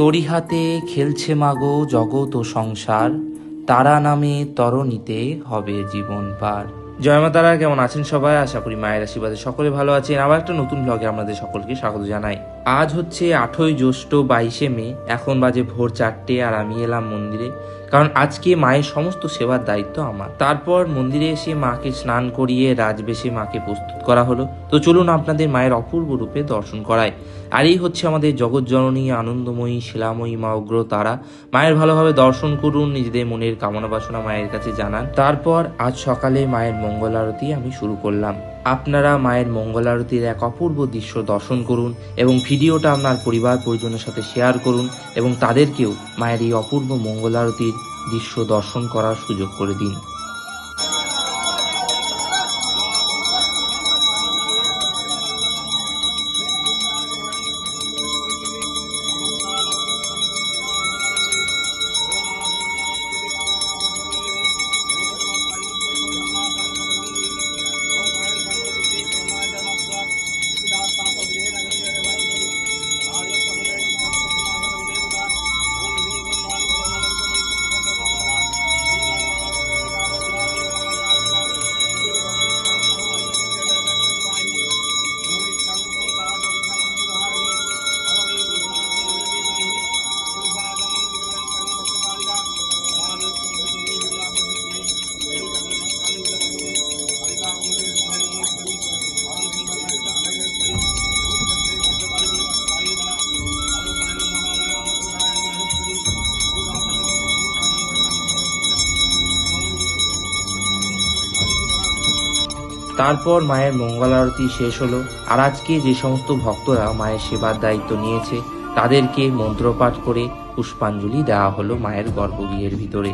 তরি হাতে খেলছে মাগো জগৎ ও সংসার, তারা নামে তরণীতে হবে জীবন পার। জয় মাতারা কেমন আছেন সবাই? আশা করি মায়ের আশীর্বাদে সকলে ভালো আছেন। আবার একটা নতুন ব্লগে আমাদের সকলকে স্বাগত জানাই। আজ হচ্ছে আঠই জ্যৈষ্ঠ বাইশে মে, এখন বাজে ভোর চারটে আর আমি এলাম মন্দিরে, কারণ আজকে মায়ের সমস্ত সেবার দায়িত্ব আমার। তারপর মন্দিরে এসে মাকে স্নান করিয়ে রাজবেশে মাকে প্রস্তুত করা হলো। তো চলুন আপনাদের মায়ের অপূর্ব রূপে দর্শন করায় আর এই হচ্ছে আমাদের জগৎজননী, আনন্দময়ী, শিলাময়ী মা, উগ্র তারা। মায়ের ভালোভাবে দর্শন করুন, নিজেদের মনের কামনা বাসনা মায়ের কাছে জানান। তারপর আজ সকালে মায়ের মঙ্গল আরতি আমি শুরু করলাম। আপনারা মায়ের মঙ্গল আরতির এক অপূর্ব দৃশ্য দর্শন করুন এবং ভিডিওটা আপনার পরিবার পরিজনের সাথে শেয়ার করুন এবং তাদেরকেও মায়ের এই অপূর্ব মঙ্গলারতির দৃশ্য দর্শন করার সুযোগ করে দিন। তারপর মায়ের মঙ্গল আরতি শেষ হলো। আর আজকে যে সমস্ত ভক্তরা মায়ের সেবার দায়িত্ব নিয়েছে, তাদেরকে মন্ত্রপাঠ করে পুষ্পাঞ্জলি দেওয়া হলো মায়ের গর্ভগৃহের ভিতরে।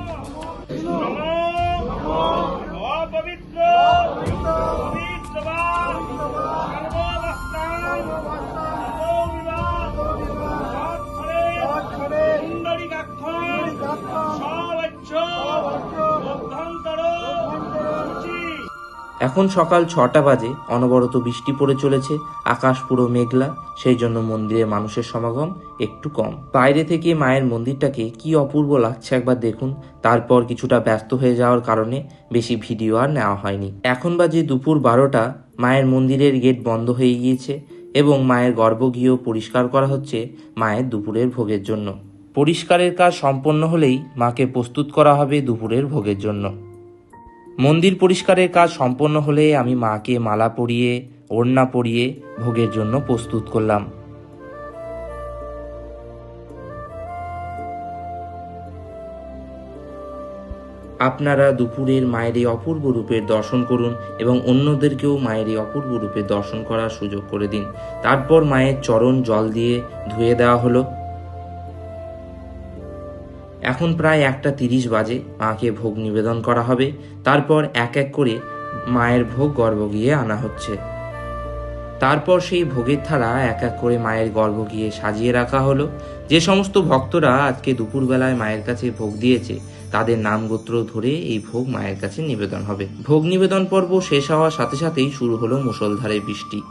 এখন সকাল ছটা বাজে, অনবরত বৃষ্টি পড়ে চলেছে, আকাশ পুরো মেঘলা, সেই জন্য মন্দিরে মানুষের সমাগম একটু কম। বাইরে থেকে মায়ের মন্দিরটাকে কি অপূর্ব লাগছে একবার দেখুন, তারপর কিছুটা ব্যস্ত হয়ে যাওয়ার কারণে বেশি ভিডিও আর নেওয়া হয়নি। এখন বাজে দুপুর বারোটা, মায়ের মন্দিরের গেট বন্ধ হয়ে গিয়েছে এবং মায়ের গর্ভগৃহ পরিষ্কার করা হচ্ছে মায়ের দুপুরের ভোগের জন্য। পরিষ্কারের কাজ সম্পন্ন হলেই মাকে প্রস্তুত করা হবে দুপুরের ভোগের জন্য। মন্দির পরিষ্কারের কাজ সম্পন্ন হলে আমি মাকে মালা পরিয়ে, ওড়না পরিয়ে ভোগের জন্য প্রস্তুত করলাম। আপনারা দুপুরের মায়ের এই অপূর্ব রূপের দর্শন করুন এবং অন্যদেরকেও মায়ের এই অপূর্ব রূপের দর্শন করার সুযোগ করে দিন। তারপর মায়ের চরণ জল দিয়ে ধুয়ে দেওয়া হলো। এখন প্রায় একটা তিরিশ বাজে, মাকে ভোগ নিবেদন করা হবে, তারপর এক এক করে মায়ের ভোগ গর্ব গিয়ে আনা হচ্ছে। তারপর সেই ভোগের থালা এক এক করে মায়ের গর্ভগৃহে সাজিয়ে রাখা হলো। যে সমস্ত ভক্তরা আজকে দুপুরবেলায় মায়ের কাছে ভোগ দিয়েছে, তাদের নাম গোত্র ধরে এই ভোগ মায়ের কাছে নিবেদন হবে। ভোগ নিবেদন পর্ব শেষ হওয়ার সাথে সাথেই শুরু হলো মুষলধারে বৃষ্টি।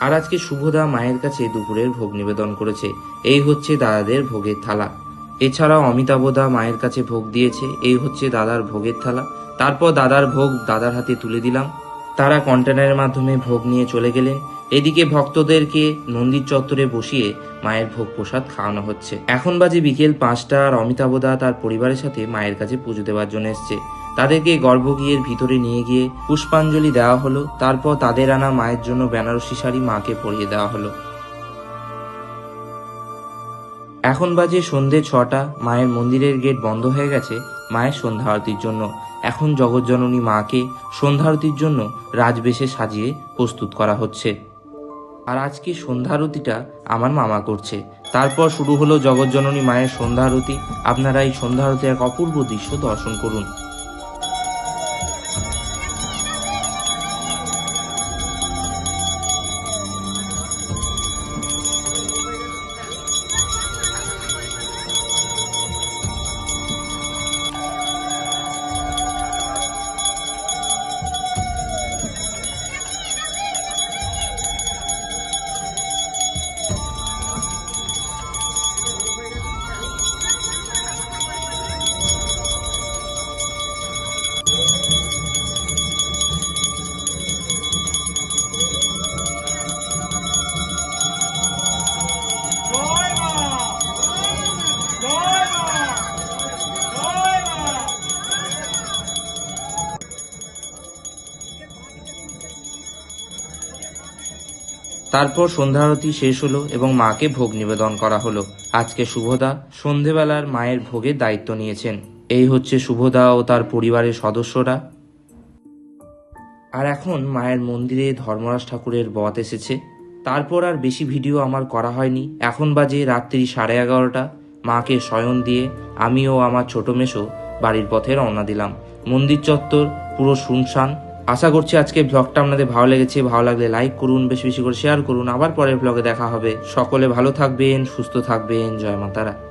আর আজকে শুভদা মায়ের কাছে দুপুরের ভোগ নিবেদন করেছে। এই হচ্ছে দাদাদের ভোগের থালা। এছাড়াও অমিতাভদা মায়ের কাছে ভোগ দিয়েছে, এই হচ্ছে দাদার ভোগের থালা। তারপর দাদার ভোগ দাদার হাতে তুলে দিলাম। তারা কন্টেনারের মাধ্যমে ভোগ নিয়ে চলে গেলেন। এদিকে ভক্তদেরকে নন্দীর চত্বরে বসিয়ে মায়ের ভোগ প্রসাদ খাওয়ানো হচ্ছে। এখন বাজে বিকেল পাঁচটা আর অমিতাভদা তার পরিবারের সাথে মায়ের কাছে পুজো দেওয়ার জন্য এসছে। তাদেরকে গর্ভগৃহের ভিতরে নিয়ে গিয়ে পুষ্পাঞ্জলি দেওয়া হলো। তারপর তাদের আনা মায়ের জন্য বেনারসি শাড়ি মাকে পরিয়ে দেওয়া হলো। এখন বাজে সন্ধে ছটা, মায়ের মন্দিরের গেট বন্ধ হয়ে গেছে মায়ের সন্ধ্যা আরতির জন্য। এখন জগৎজননী মাকে সন্ধ্যা আরতির জন্য রাজবেশে সাজিয়ে প্রস্তুত করা হচ্ছে। আর আজকে সন্ধ্যা আরতিটা আমার মামা করছে। তারপর শুরু হলো জগৎজননী মায়ের সন্ধ্যা আরতি আপনারা এই সন্ধ্যা আরতি এক অপূর্ব দৃশ্য দর্শন করুন। তারপর সন্ধ্যা আরতি শেষ হলো এবং মাকে ভোগ নিবেদন করা হলো। আজকে শুভদা সন্ধেবেলার মায়ের ভোগের দায়িত্ব নিয়েছেন। এই হচ্ছে শুভদা ও তার পরিবারের সদস্যরা। আর এখন মায়ের মন্দিরে ধর্মরাজ ঠাকুরের বত এসেছে। তারপর আর বেশি ভিডিও আমার করা হয়নি। এখন বাজে রাত্রি সাড়ে এগারোটা। মাকে শয়ন দিয়ে আমি ও আমার ছোট মেশো বাড়ির পথে রওনা দিলাম। মন্দির চত্বর পুরো শুনশান। আশা করছি আজকে ব্লগটা আপনাদের ভালো লেগেছে, ভালো লাগলে লাইক করুন, বেশি বেশি করে শেয়ার করুন। আবার পরের ব্লগে দেখা হবে। সকলে ভালো থাকবেন, সুস্থ থাকবেন। জয় মাতারা।